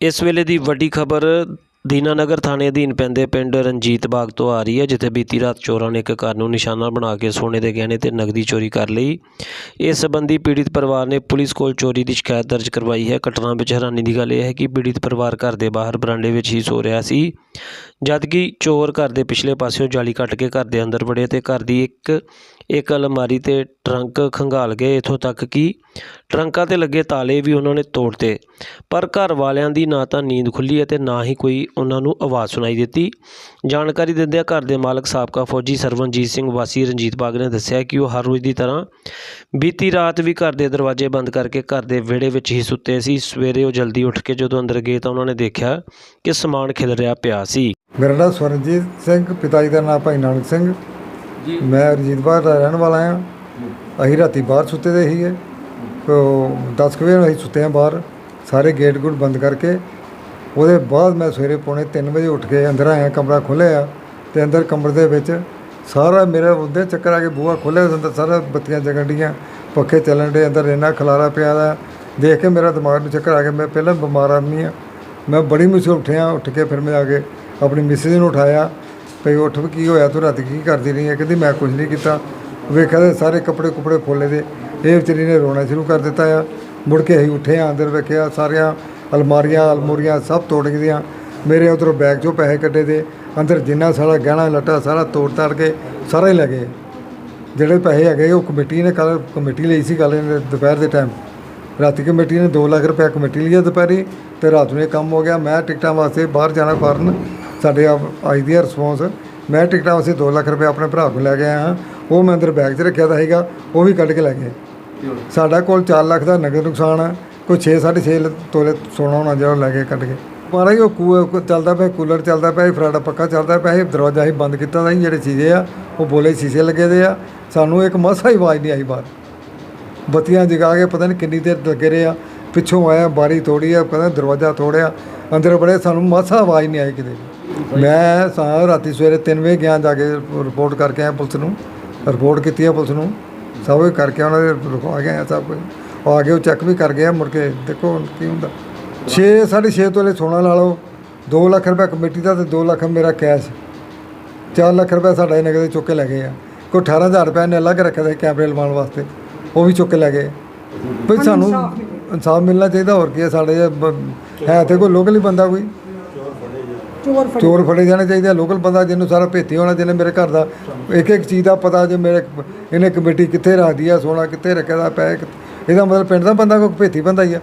ਇਸ ਵੇਲੇ ਦੀ ਵੱਡੀ ਖਬਰ ਦੀਨਾਨਗਰ ਥਾਣੇ ਅਧੀਨ ਪੈਂਦੇ ਪਿੰਡ ਰਣਜੀਤ ਬਾਗ ਤੋਂ ਆ ਰਹੀ ਹੈ, ਜਿੱਥੇ ਬੀਤੀ ਰਾਤ ਚੋਰਾਂ ਨੇ ਇੱਕ ਘਰ ਨੂੰ ਨਿਸ਼ਾਨਾ ਬਣਾ ਕੇ ਸੋਨੇ ਦੇ ਗਹਿਣੇ ਤੇ ਨਗਦੀ ਚੋਰੀ ਕਰ ਲਈ। ਇਸ ਸੰਬੰਧੀ ਪੀੜਿਤ ਪਰਿਵਾਰ ਨੇ ਪੁਲਿਸ ਕੋਲ ਚੋਰੀ ਦੀ ਸ਼ਿਕਾਇਤ ਦਰਜ ਕਰਵਾਈ ਹੈ। ਘਟਨਾ ਵਿੱਚ ਹੈਰਾਨੀ ਦੀ ਗੱਲ ਇਹ ਹੈ ਕਿ ਪੀੜਿਤ ਪਰਿਵਾਰ ਘਰ ਦੇ ਬਾਹਰ ਬਰਾਂਡੇ ਵਿੱਚ ਹੀ ਸੋ ਰਿਹਾ ਸੀ, ਜਦਕਿ ਚੋਰ ਘਰ ਦੇ ਪਿਛਲੇ ਪਾਸਿਓਂ ਜਾਲੀ ਕੱਟ ਕੇ ਘਰ ਦੇ ਅੰਦਰ ਵੜੇ ਤੇ ਘਰ ਦੀ ਇੱਕ ਇੱਕ ਅਲਮਾਰੀ ਤੇ ਟਰੰਕ ਖੰਗਾਲ ਗਏ। ਇਥੋਂ ਤੱਕ ਕਿ ਟਰੰਕਾਂ ਤੇ ਲੱਗੇ ਤਾਲੇ ਵੀ ਉਹਨਾਂ ਨੇ ਤੋੜਤੇ ਪਰ ਘਰ ਵਾਲਿਆਂ ਦੀ ਨਾ ਤਾਂ ਨੀਂਦ ਖੁੱਲੀ ਅਤੇ ਨਾ ਹੀ ਕੋਈ ਉਹਨਾਂ ਨੂੰ ਆਵਾਜ਼ ਸੁਣਾਈ ਦਿੱਤੀ। ਜਾਣਕਾਰੀ ਦਿੰਦਿਆਂ ਘਰ ਦੇ ਮਾਲਕ ਸਾਬਕਾ ਫੌਜੀ ਸਰਵਨਜੀਤ ਸਿੰਘ ਵਾਸੀ ਰਣਜੀਤ ਬਾਗ ਨੇ ਦੱਸਿਆ ਕਿ ਉਹ ਹਰ ਰੋਜ਼ ਦੀ ਤਰ੍ਹਾਂ ਬੀਤੀ ਰਾਤ ਵੀ ਘਰ ਦੇ ਦਰਵਾਜ਼ੇ ਬੰਦ ਕਰਕੇ ਘਰ ਦੇ ਵਿਹੜੇ ਵਿੱਚ ਹੀ ਸੁੱਤੇ ਸੀ। ਸਵੇਰੇ ਉਹ ਜਲਦੀ ਉੱਠ ਕੇ ਜਦੋਂ ਅੰਦਰ ਗਏ ਤਾਂ ਉਹਨਾਂ ਨੇ ਦੇਖਿਆ ਕਿ ਸਮਾਨ ਖਿਲ ਰਿਹਾ ਪਿਆ ਸੀ। ਮੇਰਾ ਨਾਮ ਸਵਰਨਜੀਤ ਸਿੰਘ ਪਿਤਾ ਜੀ ਦਾ ਨਾਮ ਭਾਈ ਨਾਨਕ ਸਿੰਘ। ਜੀ। ਮੈਂ ਰਜੀਤ ਬਾਗ ਦਾ ਰਹਿਣ ਵਾਲਾ ਹਾਂ। ਅਸੀਂ ਰਾਤੀ ਬਾਹਰ ਸੁੱਤੇ ਦੇ ਸੀਗੇ। ਤੋ 10 ਕੁ ਵਜੇ ਅਸੀਂ ਸੁੱਤੇ ਹਾਂ ਬਾਹਰ। ਸਾਰੇ ਗੇਟ ਗੁੱਟ ਬੰਦ ਕਰਕੇ ਉਹਦੇ ਬਾਅਦ ਮੈਂ ਸਵੇਰੇ ਪੌਣੇ 3 ਵਜੇ ਉੱਠ ਕੇ ਅੰਦਰ ਆਇਆ, ਕਮਰਾ ਖੋਲ੍ਹਿਆ ਤੇ ਅੰਦਰ ਕਮਰੇ ਦੇ ਵਿੱਚ ਸਾਰਾ ਮੇਰਾ ਉਹਦੇ ਚੱਕਰ ਆ ਕੇ ਬੂਹਾ ਖੋਲ੍ਹਿਆ ਅੰਦਰ ਸਾਰਾ ਬੱਤੀਆਂ ਜਗਣ ਡੀਆਂ, ਪੱਖੇ ਚੱਲਣ ਦੇ ਅੰਦਰ ਇੰਨਾ ਖਲਾਰਾ ਪਿਆ ਦਾ। ਦੇਖ ਕੇ ਮੇਰਾ ਦਿਮਾਗ ਨੂੰ ਚੱਕਰ ਆ ਗਿਆ, ਮੈਂ ਪਹਿਲਾਂ ਬਿਮਾਰ ਆਦਮੀ ਆ। ਮੈਂ ਬੜੀ ਮੁਸ਼ਕਿਲ ਉੱਠਿਆ, ਉੱਠ ਕੇ ਫਿਰ ਮੈਂ ਆ ਕੇ ਆਪਣੀ ਮਿਸਿਸ ਨੂੰ ਉਠਾਇਆ, ਭਈ ਉੱਠ ਵੀ ਕੀ ਹੋਇਆ, ਤੂੰ ਰਾਤੀ ਕੀ ਕਰਦੀ ਰਹੀ ਹੈ ਕਹਿੰਦੀ ਮੈਂ ਕੁਝ ਨਹੀਂ ਕੀਤਾ। ਵੇਖਿਆ ਤੇ ਸਾਰੇ ਕੱਪੜੇ ਕੁਪੜੇ ਫੋਲੇ ਦੇ ਇਹ ਵਿਚਾਰੀ ਨੇ ਰੋਣਾ ਸ਼ੁਰੂ ਕਰ ਦਿੱਤਾ ਆ। ਮੁੜ ਕੇ ਅਸੀਂ ਉੱਠੇ ਆ, ਅੰਦਰ ਵੇਖਿਆ ਸਾਰਿਆਂ ਅਲਮਾਰੀਆਂ ਅਲਮੂਰੀਆਂ ਸਭ ਤੋੜ ਗਈਆਂ ਮੇਰੇ ਉਧਰੋਂ ਬੈਗ 'ਚੋਂ ਪੈਸੇ ਕੱਢੇ ਦੇ। ਅੰਦਰ ਜਿੰਨਾ ਸਾਰਾ ਗਹਿਣਾ ਲੱਟਾ ਸਾਰਾ ਤੋੜ ਤਾੜ ਕੇ ਸਾਰਾ ਹੀ ਲੈ ਗਏ। ਜਿਹੜੇ ਪੈਸੇ ਹੈਗੇ ਉਹ ਕਮੇਟੀ ਨੇ ਕੱਲ ਕਮੇਟੀ ਲਈ ਸੀ ਕੱਲ ਦੁਪਹਿਰ ਦੇ ਟਾਈਮ ਰਾਤੀ ਕਮੇਟੀ ਨੇ 2 ਲੱਖ ਰੁਪਏ ਕਮੇਟੀ ਲਈ ਹੈ ਦੁਪਹਿਰੀ ਤੇ ਰਾਤ ਨੂੰ ਇਹ ਕੰਮ ਹੋ ਗਿਆ। ਮੈਂ ਟਿਕਟਾਂ ਵਾਸਤੇ ਬਾਹਰ ਜਾਣਾ ਫਾਰਨ। ਸਾਡੇ ਆਈ ਦੀ ਰਿਸਪੌਂਸ ਮੈਂ ਟਿਕਟਾਂ ਵਾਸਤੇ 2 ਲੱਖ ਰੁਪਏ ਆਪਣੇ ਭਰਾ ਕੋਲ ਲੈ ਕੇ ਆਇਆ। ਹਾਂ ਉਹ ਮੈਂ ਅੰਦਰ ਬੈਗ 'ਚ ਰੱਖਿਆ ਤਾਂ ਸੀਗਾ ਉਹ ਵੀ ਕੱਢ ਕੇ ਲੈ ਗਏ। ਸਾਡਾ ਕੋਲ 4 ਲੱਖ ਦਾ ਨਗਦ ਨੁਕਸਾਨ ਹੈ ਕੋਈ 6 6.5 ਤੋਲੇ ਸੋਨਾ ਹੋਣਾ ਜਿਹੜਾ ਲੈ ਕੇ ਕੱਢ ਕੇ। ਮਾਰਾ ਹੀ ਉਹ ਕੂ- ਚੱਲਦਾ ਪਿਆ ਕੂਲਰ ਚੱਲਦਾ ਪਿਆ ਸੀ, ਫਰਾਡਾ ਪੱਕਾ ਚੱਲਦਾ ਪਿਆ ਇਹ ਦਰਵਾਜ਼ਾ ਹੀ ਬੰਦ ਕੀਤਾ ਦਾ ਸੀ ਜਿਹੜੇ ਸ਼ੀਸ਼ੇ ਆ ਉਹ ਬੋਲੇ ਸ਼ੀਸ਼ੇ ਲੱਗੇ ਦੇ ਆ। ਸਾਨੂੰ ਇੱਕ ਮਸਾ ਹੀ ਆਵਾਜ਼ ਨਹੀਂ ਆਈ ਬਾਹਰ। ਬੱਤੀਆਂ ਜਗਾ ਕੇ ਪਤਾ ਨਹੀਂ ਕਿੰਨੀ ਦੇਰ ਲੱਗੇ ਰਹੇ ਆ। ਪਿੱਛੋਂ ਆਇਆ ਬਾਰੀ ਤੋੜੀ ਆ ਕਹਿੰਦਾ ਦਰਵਾਜ਼ਾ ਤੋੜਿਆ। ਅੰਦਰ ਬੜੇ ਸਾਨੂੰ ਮਾਸਾ ਆਵਾਜ਼ ਨਹੀਂ ਆਈ ਕਿਤੇ। ਮੈਂ ਸਾ ਰਾਤੀ ਸਵੇਰੇ 3 ਵਜੇ ਗਿਆ ਜਾ ਕੇ ਰਿਪੋਰਟ ਕਰਕੇ ਆਇਆ ਪੁਲਿਸ ਨੂੰ। ਰਿਪੋਰਟ ਕੀਤੀ ਆ ਪੁਲਿਸ ਨੂੰ। ਸਭ ਕੁਝ ਕਰਕੇ ਉਹਨਾਂ ਦੇ ਲਿਖਵਾ ਕੇ ਆਇਆ ਸਭ ਕੁਝ। ਆ ਕੇ ਉਹ ਚੈੱਕ ਵੀ ਕਰ ਗਿਆ ਮੁੜ ਕੇ ਦੇਖੋ ਹੁਣ ਕੀ ਹੁੰਦਾ। 6 6.5 ਤੋਲੇ ਸੋਨਾ ਲਾ ਲਓ 2 ਲੱਖ ਰੁਪਏ ਕਮੇਟੀ ਦਾ ਤੇ 2 ਲੱਖ ਮੇਰਾ ਕੈਸ਼ 4 ਲੱਖ ਰੁਪਏ ਸਾਡਾ ਇਹ ਨਗਦ ਚੁੱਕ ਕੇ ਲੈ ਗਏ ਆ। ਕੋਈ 18000 ਰੁਪਏ ਨੇ ਅਲੱਗ ਰੱਖਿਆ ਸੀ ਕੈਮਰੇ ਲਵਾਉਣ ਵਾਸਤੇ ਉਹ ਵੀ ਚੁੱਕ ਕੇ ਲੈ ਗਏ। ਵੀ ਸਾਨੂੰ ਇਨਸਾਫ ਮਿਲਣਾ ਚਾਹੀਦਾ ਹੋਰ ਕੀ ਹੈ ਸਾਡੇ ਹੈ ਤੇ ਕੋਈ ਲੋਕਲ ਹੀ ਬੰਦਾ ਕੋਈ। ਚੋਰ ਫੜੇ। ਜਾਣੇ ਚਾਹੀਦੇ ਆ ਲੋਕਲ ਬੰਦਾ ਜਿਹਨੂੰ ਸਾਰਾ ਭੇਤੀ ਹੋਣਾ ਜਿਹਨੇ ਮੇਰੇ ਘਰ ਦਾ ਇੱਕ ਇੱਕ ਚੀਜ਼ ਦਾ ਪਤਾ ਜੇ ਮੇਰੇ ਇਹਨੇ ਕਮੇਟੀ ਕਿੱਥੇ ਰੱਖਦੀ ਆ ਸੋਨਾ ਕਿੱਥੇ ਰੱਖਿਆ ਦਾ ਪੈ ਇਹਦਾ ਮਤਲਬ ਪਿੰਡ ਦਾ ਬੰਦਾ ਕੋਈ ਭੇਤੀ ਬੰਦਾ ਹੀ ਆ।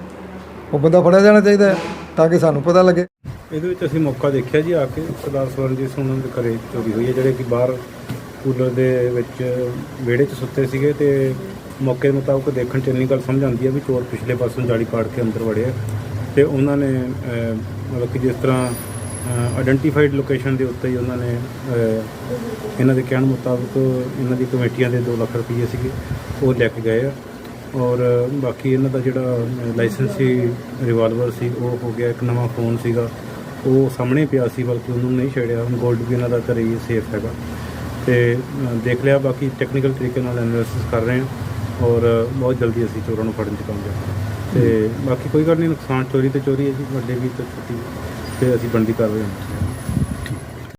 ਉਹ ਬੰਦਾ ਫੜਿਆ ਜਾਣਾ ਚਾਹੀਦਾ ਹੈ ਤਾਂ ਕਿ ਸਾਨੂੰ ਪਤਾ ਲੱਗੇ। ਇਹਦੇ ਵਿੱਚ ਅਸੀਂ ਮੌਕਾ ਦੇਖਿਆ ਜੀ ਆ ਕੇ, ਸਰਦਾਰ ਸਵਰਨਜੀਤ ਸਿੰਘ ਉਹਨਾਂ ਦੇ ਘਰੇ ਚੋਰੀ ਹੋਈ ਹੈ, ਜਿਹੜੇ ਕਿ ਬਾਹਰ ਕੂਲਰ ਦੇ ਵਿੱਚ ਵਿਹੜੇ 'ਚ ਸੁੱਤੇ ਸੀਗੇ ਤੇ ਮੌਕੇ ਮੁਤਾਬਕ ਦੇਖਣ 'ਚ ਇੰਨੀ ਗੱਲ ਸਮਝ ਆਉਂਦੀ ਹੈ ਵੀ ਚੋਰ ਪਿਛਲੇ ਪਾਸੋਂ ਜਾਲੀ ਪਾੜ ਕੇ ਅੰਦਰ ਵੜਿਆ ਆ। ਤੇ ਉਹਨਾਂ ਨੇ ਮਤਲਬ ਕਿ ਜਿਸ ਤਰ੍ਹਾਂ ਆਇਡੈਂਟੀਫਾਈਡ ਲੋਕੇਸ਼ਨ ਦੇ ਉੱਤੇ ਹੀ ਉਹਨਾਂ ਨੇ ਇਹਨਾਂ ਦੇ ਕਹਿਣ ਮੁਤਾਬਕ ਇਹਨਾਂ ਦੀ ਕਮੇਟੀਆਂ ਦੇ 2 ਲੱਖ ਰੁਪਏ ਸੀਗੇ, ਉਹ ਲੈ ਕੇ ਗਏ ਆ। ਔਰ ਬਾਕੀ ਇਹਨਾਂ ਦਾ ਜਿਹੜਾ ਲਾਇਸੈਂਸ ਸੀ ਰਿਵਾਲਵਰ ਸੀ, ਉਹ ਹੋ ਗਿਆ, ਇੱਕ ਨਵਾਂ ਫੋਨ ਸੀਗਾ। ਉਹ ਸਾਹਮਣੇ ਪਿਆ ਸੀ, ਬਲਕਿ ਉਹਨੂੰ ਨਹੀਂ ਛੇੜਿਆ। ਹੁਣ 골ਡ ਵੀ ਇਹਨਾਂ ਦਾ ਘਰੇ ਹੀ ਸੇਫ ਹੈਗਾ। ਤੇ ਦੇਖ ਲਿਆ, ਬਾਕੀ ਟੈਕਨੀਕਲ ਤਰੀਕੇ ਨਾਲ ਐਨਾਲਿਸਿਸ ਕਰ ਰਹੇ ਹਾਂ। ਔਰ ਬਹੁਤ ਜਲਦੀ ਅਸੀਂ ਚੋਰਾਂ ਨੂੰ ਫੜਨ 'ਚ ਕਾਮਯਾਬ ਤੇ ਬਾਕੀ ਕੋਈ ਗੱਲ ਨਹੀਂ, ਨੁਕਸਾਨ ਚੋਰੀ ਤੇ ਚੋਰੀ ਹੈ ਜੀ, ਵੱਡੇ ਵੀ ਤੇ ਛੋਟੀ ਤੇ ਅਸੀਂ ਬਣਦੀ ਕਰ ਰਹੇ ਹਾਂ